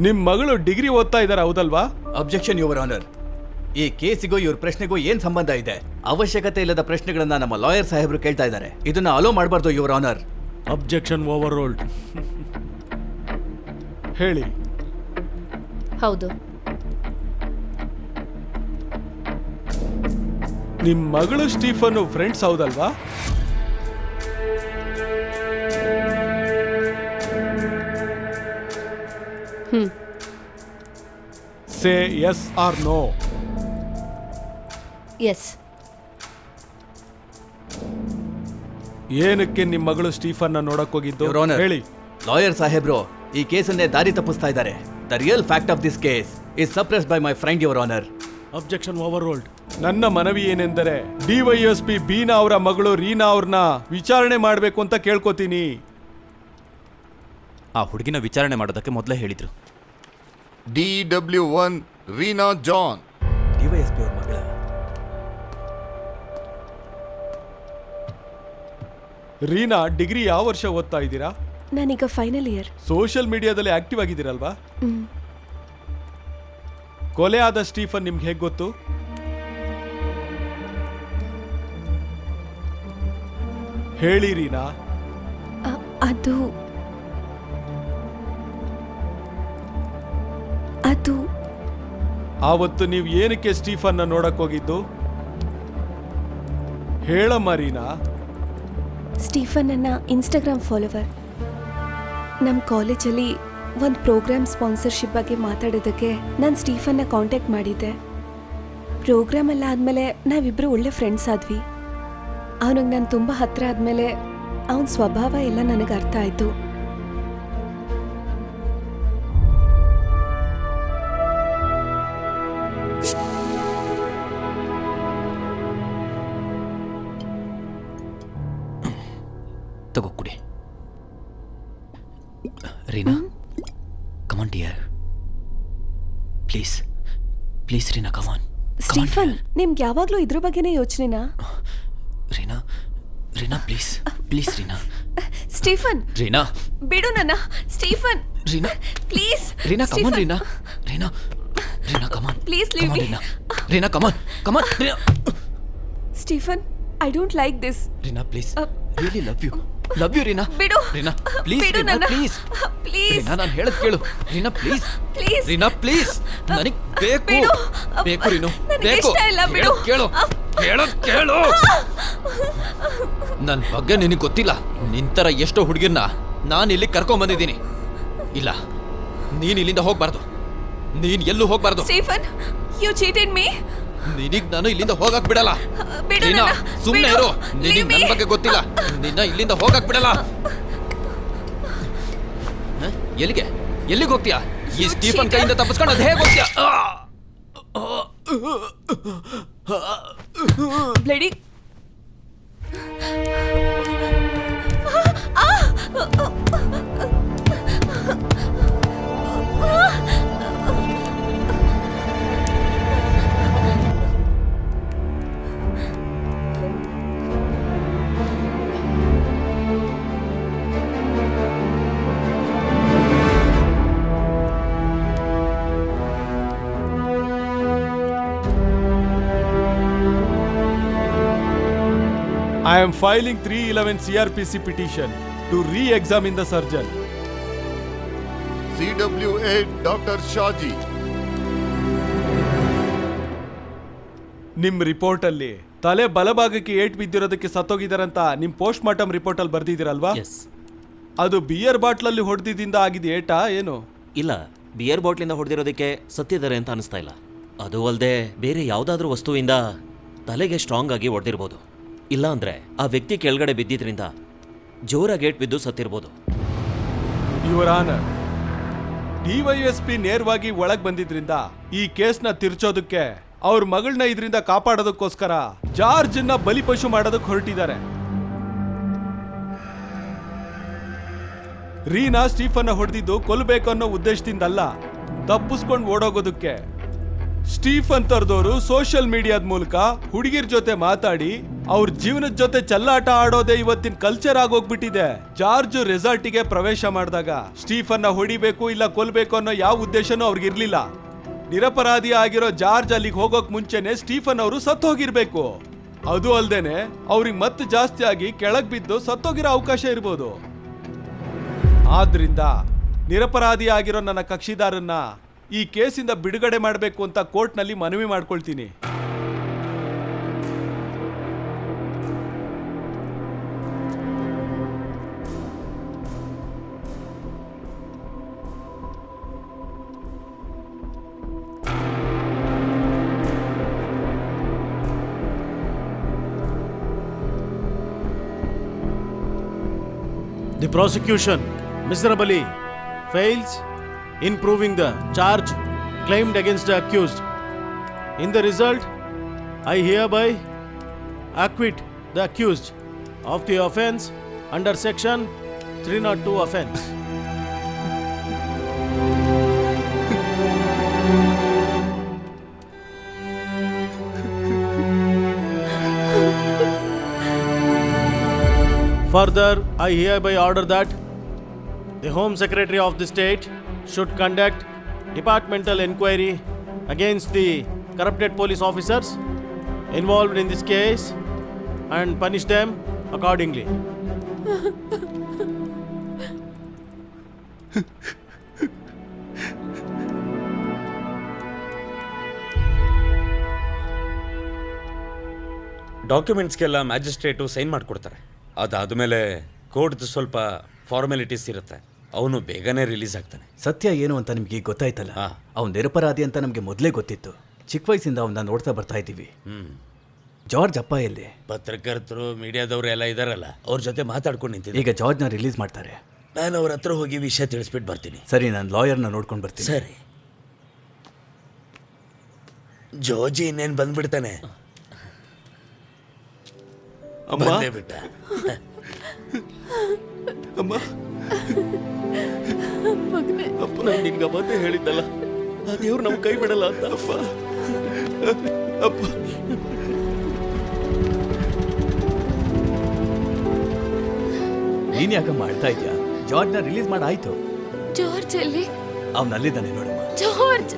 ನಿಮ್ ಮಗಳು ಡಿಗ್ರಿ ಓದ್ತಾ ಇದ್ದಾರೆ ಹೌದಲ್ವಾ? ಅಬ್ಜೆಕ್ಷನ್ ಯುವರ್ ಆನರ್ ಈ ಕೇಸಿಗೂ ಇವ್ರ ಪ್ರಶ್ನೆಗೂ ಏನ್ ಸಂಬಂಧ ಇದೆ? ಅವಶ್ಯಕತೆ ಇಲ್ಲದ ಪ್ರಶ್ನೆಗಳನ್ನ ನಮ್ಮ ಲಾಯರ್ ಸಾಹೇಬರು ಕೇಳ್ತಾ ಇದ್ದಾರೆ. ಇದನ್ನ ಅಲೋ ಮಾಡಬಾರ್ದು your honour objection overruled ಹೇಳಿ. ಹೌದು. ನಿಮ್ ಮಗಳು ಸ್ಟೀಫನ್ ಫ್ರೆಂಡ್ಸ್ ಹೌದಲ್ವಾ? Say yes or no. Yes. ಏನಕ್ಕೆ ನಿಮ್ಮ ಮಗಳು ಸ್ಟೀಫನ್ನ ನೋಡಕ್ ಹೋಗಿದ್ದು? ಹೇಳಿ. ಲಾಯರ್ ಸಾಹೇಬ್ರು ಈ ಕೇಸನ್ನೇ ದಾರಿ ತಪ್ಪಿಸ್ತಾ ಇದ್ದಾರೆ. The real fact of this case is suppress by my friend your honour objection overruled ನನ್ನ ಮನವಿ ಏನೆಂದರೆ ಡಿವೈಎಸ್ಪಿ ಬೀನಾ ಅವರ ಮಗಳು ರೀನಾ ಅವ್ರನ್ನ ವಿಚಾರಣೆ ಮಾಡಬೇಕು ಅಂತ ಕೇಳ್ಕೊತೀನಿ. ಆ ಹುಡುಗಿನ ವಿಚಾರಣೆ ಮಾಡೋದಕ್ಕೆ ಮೊದಲೇ ಹೇಳಿದ್ರು. D W one Reena John. DYSP ಅವ್ರ ಮಗಳ. ರೀನಾ ಡಿಗ್ರಿ ಯಾವ ವರ್ಷ ಓದ್ತಾ ಇದ್ದೀರಾ? ನಾನೀಗ ಫೈನಲ್ ಇಯರ್. ಸೋಷಿಯಲ್ ಮೀಡಿಯಾದಲ್ಲಿ ಆಕ್ಟಿವ್ ಆಗಿದ್ದೀರಲ್ವಾ? ಕೊಲೆ ಆದ ಸ್ಟೀಫನ್ ನಿಮ್ಗೆ ಹೇಗೆ ಗೊತ್ತು? ಹೇಳಿ ರೀನಾ. ಅದು ಅದು ಆವತ್ತು ನೀವು ಏನಕ್ಕೆ ಸ್ಟೀಫನ್ ನೋಡಕ್ ಹೋಗಿದ್ದು? ಹೇಳ ಮರೀನಾ. ಸ್ಟೀಫನ್ ನನ್ನ ಇನ್ಸ್ಟಾಗ್ರಾಮ್ ಫಾಲೋವರ್. ನಮ್ಮ ಕಾಲೇಜಲ್ಲಿ ಒಂದು ಪ್ರೋಗ್ರಾಮ್ ಸ್ಪಾನ್ಸರ್ಶಿಪ್ ಬಗ್ಗೆ ಮಾತಾಡೋದಕ್ಕೆ ನಾನು ಸ್ಟೀಫನ್ನ ಕಾಂಟ್ಯಾಕ್ಟ್ ಮಾಡಿದ್ದೆ. ಪ್ರೋಗ್ರಾಮ್ ಎಲ್ಲ ಆದಮೇಲೆ ನಾವಿಬ್ಬರು ಒಳ್ಳೆ ಫ್ರೆಂಡ್ಸ್ ಆದ್ವಿ. ಅವನಿಗೆ ನಾನು ತುಂಬ ಹತ್ತಿರ ಆದಮೇಲೆ ಅವನ ಸ್ವಭಾವ ಎಲ್ಲ ನನಗೆ ಅರ್ಥ ಆಯಿತು. ತಗೋ ಕುಡಿ Reena come on dear please please Reena come on Stephen ನಿಮ್ಗೆ ಯಾವಾಗಲೂ ಇದ್ರ ಬಗ್ಗೆನೇ ಯೋಚನೆನಾ? Reena Reena please please Reena. Stephen Reena. ಬಿಡು ನನ್ನ Stephen. Reena please Reena come on Reena. Reena Reena come on Please leave me. Reena. Reena come on come on Reena. Stephen I don't like this Reena please really love you love you Reena ಬಿಡು. Reena please ಬಿಡು ರೀನಾ ನನ್ನ. Please please Reena ನಾನು ಹೇಳದ್ ಕೇಳು. Reena please please Reena please ನನಗ್ ಬೇಕು. ಬಿಡು. ಬೇಕು ರೀನು ನನಗೆ ಬೇಕು. ಇಷ್ಟ ಇಲ್ಲ, ಬಿಡು. ಹೇಳೋದ್ ಕೇಳು. ಹೇಳೋದ್ ಕೇಳು. ನನ್ ಬಗ್ಗೆ ನಿನಗೆ ಗೊತ್ತಿಲ್ಲ. ನಿಂತರ ಎಷ್ಟೋ ಹುಡುಗಿರ್ನ ನಾನು ಇಲ್ಲಿ ಕರ್ಕೊಂಡ್ ಬಂದಿದ್ದೀನಿ. ಇಲ್ಲ ನೀನ್ ಇಲ್ಲಿಂದ ಹೋಗ್ಬಾರ್ದು. ನೀನ್ ಎಲ್ಲೂ ಹೋಗ್ಬಾರ್ದು. ಸ್ಟೀಫನ್ ಯು ಚೀಟೆಡ್ ಮೀ ನಿನಗ್ ನಾನು ಇಲ್ಲಿಂದ ಹೋಗಕ್ ಬಿಡಲ್ಲ ಬಿಡು ಸುಮ್ಮನೆ ನನ್ನ. ಸುಮ್ನೆ ಬಿಡು. ಇರು ನಿನಗ್ ನನ್ನ ನನ್ ಬಗ್ಗೆ ಗೊತ್ತಿಲ್ಲ ನಿನ್ನ ಇಲ್ಲಿಂದ ಹೋಗಕ್ ಬಿಡಲ್ಲ ಹ? ಎಲ್ಲಿಗೆ ಎಲ್ಲಿಗೆ ಹೋಗ್ತೀಯಾ ಈ ಸ್ಟೀಫನ್ ಕೈಯಿಂದ ತಪ್ಪಿಸ್ಕೊಂಡು ಅದು ಹೇಗೆ ಹೋಗ್ತೀಯಾ bloody am filing 311 CRPC petition to re-examine the surgeon. C W A doctor Shaji ನಿಮ್ಮ ರಿಪೋರ್ಟಲ್ಲಿ ತಲೆ ಬಲಭಾಗಕ್ಕೆ ಏಟ್ ಬಿದ್ದಿರೋದಕ್ಕೆ ಸತ್ತೋಗಿದಾರಂತ ನಿಮ್ಮ ಪೋಸ್ಟ್ ಮಾರ್ಟಮ್ ರಿಪೋರ್ಟಲ್ಲಿ ಬರ್ದಿದ್ದೀರಲ್ವಾ? ಎಸ್ ಅದು ಬಿಯರ್ ಬಾಟ್ಲಲ್ಲಿ ಹೊಡೆದಿದ್ದಿಂದ ಆಗಿದೆ ಏಟಾ ಏನು? ಇಲ್ಲ ಬಿಯರ್ ಬಾಟ್ಲಿಂದ ಹೊಡೆದಿರೋದಕ್ಕೆ ಸತ್ತಿದ್ದಾರೆ ಅಂತ ಅನಿಸ್ತಾ ಇಲ್ಲ. ಅದು ಅಲ್ಲದೆ ಬೇರೆ ಯಾವುದಾದ್ರೂ ವಸ್ತುವಿಂದ ತಲೆಗೆ ಸ್ಟ್ರಾಂಗ್ ಆಗಿ ಹೊಡೆದಿರ್ಬೋದು ಇಲ್ಲ ಅಂದ್ರೆ ಆ ವ್ಯಕ್ತಿ ಕೆಳಗಡೆ ಬಿದ್ದಿದ್ರಿಂದ ಜೋರ ಗೇಟ್ ಬಿದ್ದು ಸತ್ತಿರ್ಬೋದು. ಯುವರ್ ಆನರ್ ಡಿವೈಎಸ್ಪಿ ನೇರವಾಗಿ ಒಳಗ್ ಬಂದಿದ್ರಿಂದ ಈ ಕೇಸ್ನ ತಿರ್ಚೋದಕ್ಕೆ ಅವ್ರ ಮಗಳನ್ನ ಇದರಿಂದ ಕಾಪಾಡೋದಕ್ಕೋಸ್ಕರ ಜಾರ್ಜ್ನ ಬಲಿಪಶು ಮಾಡೋದಕ್ಕೆ ಹೊರಟಿದ್ದಾರೆ. ರೀನಾ ಸ್ಟೀಫನ್ ಹೊಡೆದಿದ್ದು ಕೊಲ್ಲಬೇಕು ಅನ್ನೋ ಉದ್ದೇಶದಿಂದಲ್ಲ ತಪ್ಪಿಸ್ಕೊಂಡು ಓಡೋಗೋದಕ್ಕೆ ಸ್ಟೀಫನ್ ತರದವರು ಸೋಷಿಯಲ್ ಮೀಡಿಯಾದ ಮೂಲಕ ಹುಡುಗಿರ್ ಜೊತೆ ಮಾತಾಡಿ ಅವ್ರ ಜೀವನದ ಜೊತೆ ಚಲ್ಲಾಟ ಆಡೋದೇ ಇವತ್ತಿನ ಕಲ್ಚರ್ ಆಗೋಗ್ಬಿಟ್ಟಿದೆ. ಜಾರ್ಜ್ ರೆಸಾರ್ಟಿಗೆ ಪ್ರವೇಶ ಮಾಡಿದಾಗ ಸ್ಟೀಫನ್ನ ಹೊಡಿಬೇಕು ಇಲ್ಲ ಕೊಲ್ಬೇಕು ಅನ್ನೋ ಯಾವ ಉದ್ದೇಶನೂ ಅವ್ರಿಗಿರ್ಲಿಲ್ಲ ನಿರಪರಾಧಿ ಆಗಿರೋ ಜಾರ್ಜ್ ಅಲ್ಲಿಗೆ ಹೋಗೋಕ್ ಮುಂಚೆನೆ ಸ್ಟೀಫನ್ ಅವರು ಸತ್ತೋಗಿರ್ಬೇಕು. ಅದು ಅಲ್ದೇನೆ ಅವ್ರಿಗೆ ಮತ್ತೆ ಜಾಸ್ತಿ ಆಗಿ ಕೆಳಗ್ ಬಿದ್ದು ಸತ್ತೋಗಿರೋ ಅವಕಾಶ ಇರ್ಬೋದು. ಆದ್ರಿಂದ ನಿರಪರಾಧಿ ಆಗಿರೋ ನನ್ನ ಕಕ್ಷಿದಾರನ್ನ ಈ ಕೇಸಿಂದ ಬಿಡುಗಡೆ ಮಾಡಬೇಕು ಅಂತ ಕೋರ್ಟ್ನಲ್ಲಿ ಮನವಿ ಮಾಡ್ಕೊಳ್ತೀನಿ. Prosecution prosecution, miserably, fails in proving the charge claimed against the accused. In the result, I hereby acquit the accused of the offense under section 302 offense. Further, I hereby order that the Home Secretary of the state should conduct departmental inquiry against the corrupted police officers involved in this case and punish them accordingly. ಡಾಕ್ಯುಮೆಂಟ್ಸ್ಗೆಲ್ಲ magistrate sign ಮಾಡಿಕೊಡ್ತಾರೆ ಅದಾದಮೇಲೆ ಕೋರ್ಟ್ದು ಸ್ವಲ್ಪ formalities ಇರುತ್ತೆ ಅವನು ಬೇಗನೆ release ಆಗ್ತಾನೆ. ಸತ್ಯ ಏನು ಅಂತ ನಿಮಗೆ ಈಗ ಗೊತ್ತಾಯ್ತಲ್ಲ? ಹಾ. ಅವ್ನು ನಿರಪರಾಧಿ ಅಂತ ನಮಗೆ ಮೊದಲೇ ಗೊತ್ತಿತ್ತು. ಚಿಕ್ಕ ವಯಸ್ಸಿಂದ ಅವನ್ನ ನೋಡ್ತಾ ಬರ್ತಾ ಇದ್ದೀವಿ. ಹ್ಮ್. ಜಾರ್ಜ್ ಅಪ್ಪ ಎಲ್ಲಿ? ಪತ್ರಕರ್ತರು ಮೀಡಿಯಾದವರು ಎಲ್ಲ ಇದಾರಲ್ಲ ಅವ್ರ ಜೊತೆ ಮಾತಾಡ್ಕೊಂಡು ನಿಂತಿದ್ದೆ. ಈಗ ಜಾರ್ಜ್ನ ರಿಲೀಸ್ ಮಾಡ್ತಾರೆ. ನಾನು ಅವ್ರ ಹತ್ರ ಹೋಗಿ ವಿಷಯ ತಿಳಿಸ್ಬಿಟ್ಟು ಬರ್ತೀನಿ. ಸರಿ ನಾನು ಲಾಯರ್ನ ನೋಡ್ಕೊಂಡು ಬರ್ತೀನಿ. ಸರಿ. ಜೋಜಿ ಇನ್ನೇನು ಬಂದ್ಬಿಡ್ತಾನೆ? ಬಂದೇ ಬಿಟ್ಟ. ನಾನು ನಿನ್ಗೆ ಮತ್ತೆ ಹೇಳಿದ್ದಲ್ಲ. ಆ ದೇವ್ರು ನಮ್ಮ ಕೈ ಬಿಡಲ್ಲ ಅಂತ. ಅಪ್ಪ. ನೀನ್ ಯಾಕೆ ಮಾಡ್ತಾ ಇದ್ಯಾ? ಜಾರ್ಜ್ನ ರಿಲೀಸ್ ಮಾಡಾಯ್ತು ಜಾರ್ಜ್ ಎಲ್ಲಿ? ಅವನಲ್ಲಿದ್ದಾನೆ ನೋಡಮ್ಮ. ಜಾರ್ಜ್.